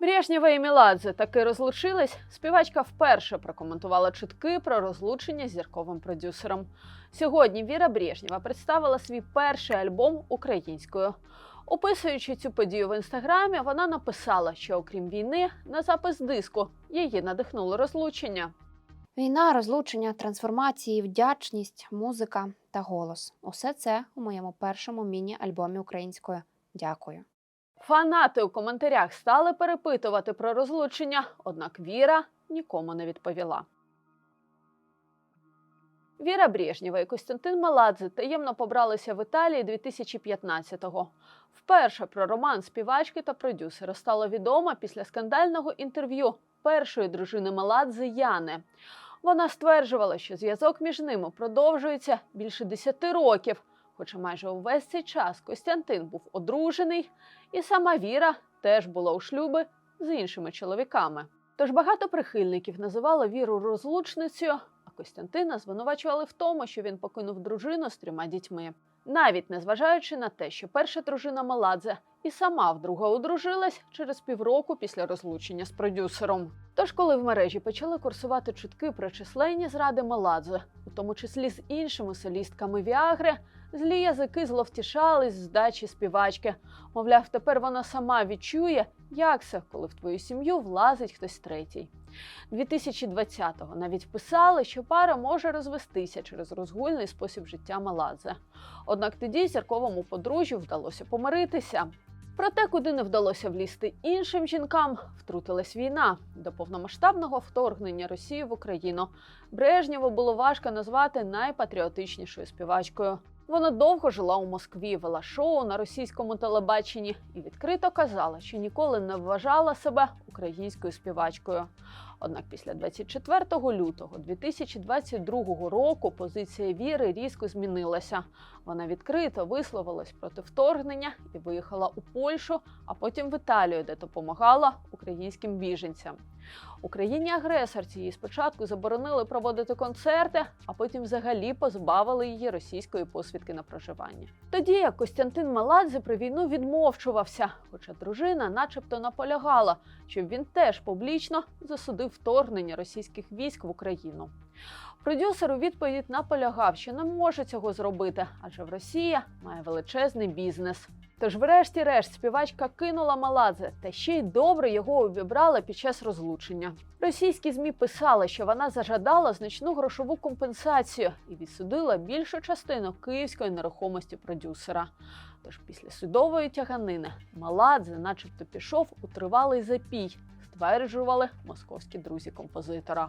Брежнєва і Міладзе таки розлучились. Співачка вперше прокоментувала чутки про розлучення з зірковим продюсером. Сьогодні Віра Брежнєва представила свій перший альбом українською. Описуючи цю подію в інстаграмі, вона написала, що окрім війни, на запис диску її надихнуло розлучення. Війна, розлучення, трансформації, вдячність, музика та голос усе це у моєму першому міні-альбомі українською. Дякую. Фанати у коментарях стали перепитувати про розлучення, однак Віра нікому не відповіла. Віра Брежнєва і Костянтин Маладзе таємно побралися в Італії 2015-го. Вперше про роман співачки та продюсера стало відомо після скандального інтерв'ю першої дружини Маладзе Яни. Вона стверджувала, що зв'язок між ними продовжується більше 10 років, хоча майже увесь цей час Костянтин був одружений, і сама Віра теж була у шлюби з іншими чоловіками. Тож багато прихильників називало Віру розлучницею, а Костянтина звинувачували в тому, що він покинув дружину з трьома дітьми. Навіть незважаючи на те, що перша дружина Маладзе і сама вдруге одружилась через півроку після розлучення з продюсером. Тож, коли в мережі почали курсувати чутки про численні зради Маладзе, у тому числі з іншими солістками Віагри, злі язики зловтішались здачі співачки. Мовляв, тепер вона сама відчує, як це, коли в твою сім'ю влазить хтось третій. 2020-го навіть писали, що пара може розвестися через розгульний спосіб життя Маладзе. Однак тоді зірковому подружжю вдалося помиритися. Проте, куди не вдалося влізти іншим жінкам, втрутилась війна. До повномасштабного вторгнення Росії в Україну Брежнєву було важко назвати найпатріотичнішою співачкою. Вона довго жила у Москві, вела шоу на російському телебаченні і відкрито казала, що ніколи не вважала себе українською співачкою. Однак після 24 лютого 2022 року позиція віри різко змінилася. Вона відкрито висловилась проти вторгнення і виїхала у Польщу, а потім в Італію, де допомагала українським біженцям. Україні агресорці її спочатку заборонили проводити концерти, а потім взагалі позбавили її російської посвідки на проживання. Тоді як Костянтин Маладзе про війну відмовчувався, хоча дружина, начебто, наполягала, щоб він теж публічно засудив вторгнення російських військ в Україну. Продюсер у відповідь наполягав, що не може цього зробити, адже в Росії має величезний бізнес. Тож, врешті-решт, співачка кинула Маладзе та ще й добре його обібрала під час розлучення. Російські змі писали, що вона зажадала значну грошову компенсацію і відсудила більшу частину київської нерухомості продюсера. Тож після судової тяганини Маладзе, начебто, пішов у тривалий запій, стверджували московські друзі композитора.